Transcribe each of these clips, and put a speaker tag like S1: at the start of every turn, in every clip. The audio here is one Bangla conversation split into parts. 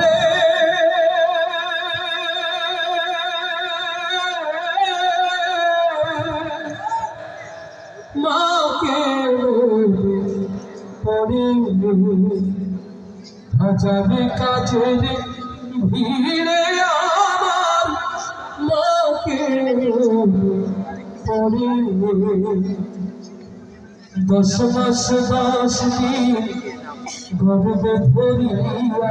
S1: রে মাকে হাজার কাজের ভিড়ে আমার মাকে দশ মাস দশ দিন গর্বে ধরিয়া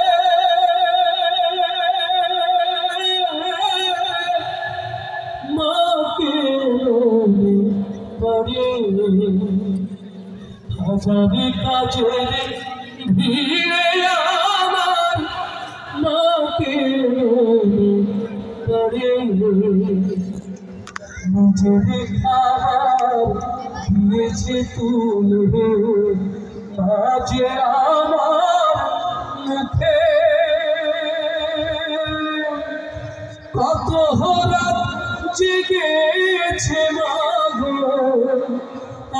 S1: হাজারে কাজের ভিড়ে আমার মাকে পড়ে নিজের খাবার দিয়েছে তুলে আমার মুখে কত রাত জেগেছে মাগো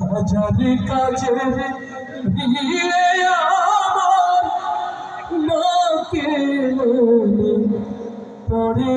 S1: হাজারে কাজের ভিড়ে আমার মাকে পড়ে।